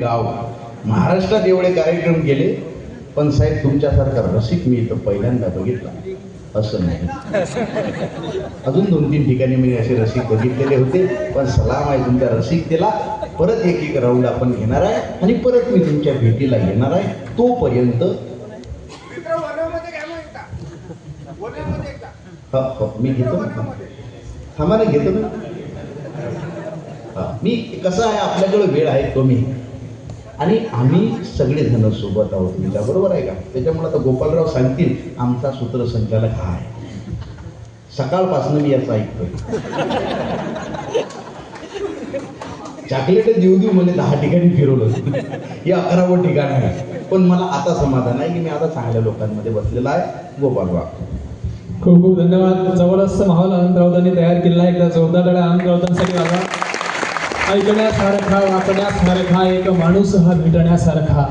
गाव. महाराष्ट्रात एवढे कार्यक्रम केले पण साहेब तुमच्यासारखा रसिक मी इथं पहिल्यांदा बघितला. असं नाही. अजून दोन तीन ठिकाणी मी असे रसिक बघितलेले होते पण सलाम आहे तुमच्या रसिकतेला. परत एक एक राऊंड आपण घेणार आहे आणि परत मी तुमच्या भेटीला येणार आहे तोपर्यंत मी घेतो ना. थांबा ना घेतो ना. मी कसं आहे? आपल्याकडे वेळ आहे कमी आणि आम्ही सगळेजण सोबत आहोत तुमच्या बरोबर आहे का? त्याच्यामुळे आता गोपालराव सांगतील आमचा सूत्रसंचालक हा आहे. सकाळपासून मी याचं ऐकतोय. चॉकलेट देऊ देऊ म्हणजे दहा ठिकाणी फिरवलं. हे अकरावं ठिकाण आहे. पण मला आता समाधान आहे की मी आता चांगल्या लोकांमध्ये बसलेला आहे गोपालराव. खूप खूप धन्यवाद. जबरदस्त माहोल अनंत राऊतांनी तयार केला आहे. एकदा जोरदार टाळ्या अनंत राऊतांसाठी ऐकण्यासारखा वाचण्यासारखा एक माणूस हा भेटण्यासारखा.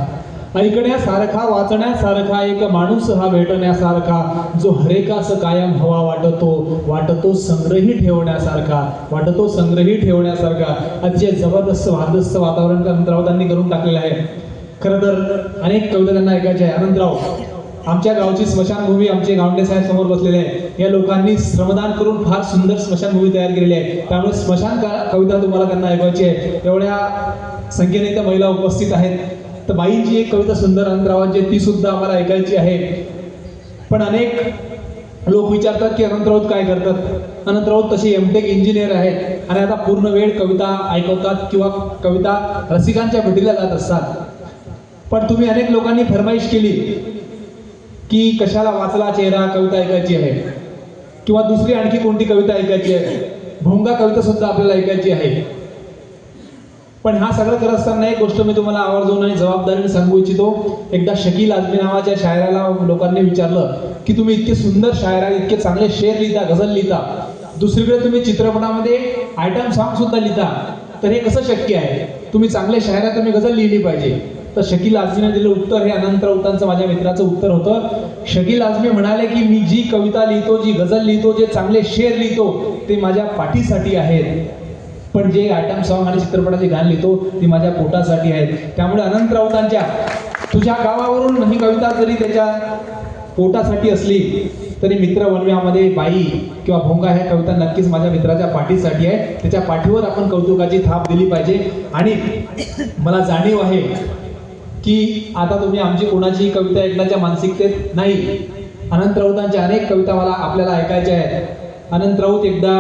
ऐकण्यासारखा वाचण्यासारखा एक माणूस हा भेटण्यासारखा. जो हरेकास कायम हवा वाटतो वाटतो संग्रही ठेवण्यासारखा वाटतो संग्रही ठेवण्यासारखा. अतिशय जबरदस्त वादस्त वातावरण अनंत राऊतांनी करून टाकलेलं आहे. खरं तर अनेक कविता त्यांना ऐकायच्या आहे. अनंतराव आमच्या गावची स्मशानभूमी आमचे गावंडे साहेब समोर बसलेले आहे या लोकांनी श्रमदान करून फार सुंदर स्मशानभूमी तयार केलेली आहे. त्यामुळे स्मशान कविता तुम्हाला त्यांना ऐकायची आहे. एवढ्या संख्येने त्या महिला उपस्थित आहेत. तर बाईंची एक कविता सुंदर अंतरावांची आहे, ती सुद्धा आम्हाला ऐकायची आहे. पण अनेक लोक विचारतात की अनंत राऊत काय करतात? अनंत राऊत तसे एमटेक इंजिनियर आहेत. आणि आता पूर्ण वेळ कविता ऐकवतात किंवा कविता रसिकांच्या भेटीला जात असतात. पण तुम्ही अनेक लोकांनी फरमाईश केली. की कशाला वाचला चेहरा कविता ऐकायची आहे? किंवा दुसरी आणखी कोणती कविता ऐकायची आहे? भोंगा कविता सुद्धा आपल्याला ऐकायची आहे. पण हा सगळं करत असताना एक गोष्ट मी तुम्हाला आवर्जून आणि जबाबदारीने सांगू इच्छितो. एकदा शकील आजमी नावाच्या शायराला लोकांनी विचारलं की तुम्ही इतके सुंदर शायर आहे इतके चांगले शेर लिहिता गझल लिहिता. दुसरीकडे तुम्ही चित्रपटामध्ये आयटम सॉन्ग सुद्धा लिहिता. तर हे कसं शक्य आहे? तुम्ही चांगले शायर आहे तुम्ही गझल लिहिली पाहिजे. तर शकील आझमीने दिलं उत्तर हे अनंत राऊतांचं माझ्या मित्राचं उत्तर होतं. शकील आझमी म्हणाले की मी जी कविता लिहितो जी गझल लिहितो जे चांगले शेर लिहितो ते माझ्या पाठीसाठी आहेत. पण जे आयटम सॉंग आणि चित्रपटाचे गाणं लिहितो ती माझ्या पोटासाठी आहेत. त्यामुळे अनंत राऊतांच्या तुझ्या गावावरून ही कविता जरी त्याच्या पोटासाठी असली तरी मित्र वनव्यामध्ये बाई किंवा भोंगा ह्या कविता नक्कीच माझ्या मित्राच्या पाठीसाठी आहे त्याच्या पाठीवर आपण कौतुकाची थाप दिली पाहिजे. आणि मला जाणीव आहे की आता तुम्ही आमची कोणाची कविता ऐकण्याच्या मानसिकतेत नाही. अनंत राऊतांच्या अनेक कविता मला आपल्याला ऐकायच्या आहेत. अनंत राऊत एकदा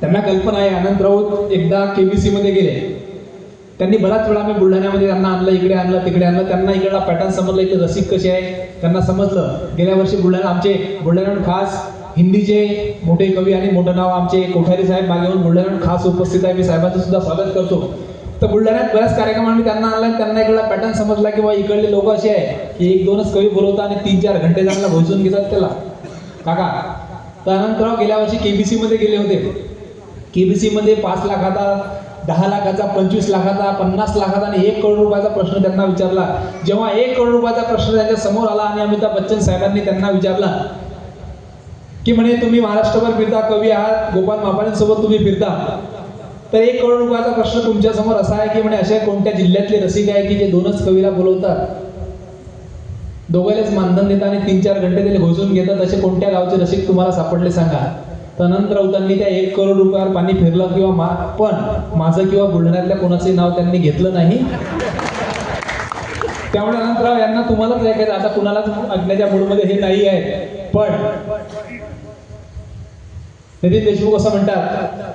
त्यांना कल्पना आहे अनंत राऊत एकदा केबीसी मध्ये गेले. त्यांनी बराच वेळा मी बुलढाण्यामध्ये त्यांना आणलं इकडे आणलं तिकडे आणलं. त्यांना इकडला पॅटर्न समजलं इथे रसिक कसे आहे त्यांना समजलं. गेल्या वर्षी बुलढाणा आमचे बुलढाण्याहून खास हिंदीचे मोठे कवी आणि मोठं नाव आमचे कोठारी साहेब मागेहून बुलढाण्याहून खास उपस्थित आहे. मी साहेबांचं सुद्धा स्वागत करतो. तर बुलढाण्यात बऱ्याच कार्यक्रमांनी त्यांना आणला त्यांना इकडला पॅटर्न समजला की बा इकडले लोक असे आहे की एक दोनच कवी बोलवतात आणि तीन चार घंटे त्यांना भोजून घेतात त्याला. काका तर अनंतराव गेल्या वर्षी केबीसी मध्ये गेले होते. केबीसी मध्ये पाच लाखाचा दहा लाखाचा पंचवीस लाखाचा पन्नास लाखाचा आणि एक करोड रुपयाचा प्रश्न त्यांना विचारला. जेव्हा एक करोड रुपयाचा प्रश्न त्यांच्यासमोर आला आणि अमिताभ बच्चन साहेबांनी त्यांना विचारला की म्हणे तुम्ही महाराष्ट्रभर फिरता कवी आहात गोपाल मापानींसोबत तुम्ही फिरता. तर एक करोड रुपयाचा प्रश्न तुमच्यासमोर असा आहे की म्हणे अशा कोणत्या जिल्ह्यातले रसिक आहे की जे दोनच कवीला बोलवतात? दोघांनाच मानधन देतात आणि तीन चार घंटे त्याला घोषून घेतात. असे कोणत्या गावचे रसिक तुम्हाला सापडले सांगा. तर अनंत राऊतांनी त्या एक करोड रुपयावर पाणी फिरलं किंवा मा पण माझं किंवा बुलढाण्यातल्या कोणाचे नाव त्यांनी घेतलं नाही. त्यामुळे अनंतराव यांना तुम्हालाच ऐकायचं आता कुणालाच ऐकण्याच्या मूडमध्ये हे नाही आहे. पण नितीन देशमुख असं म्हणतात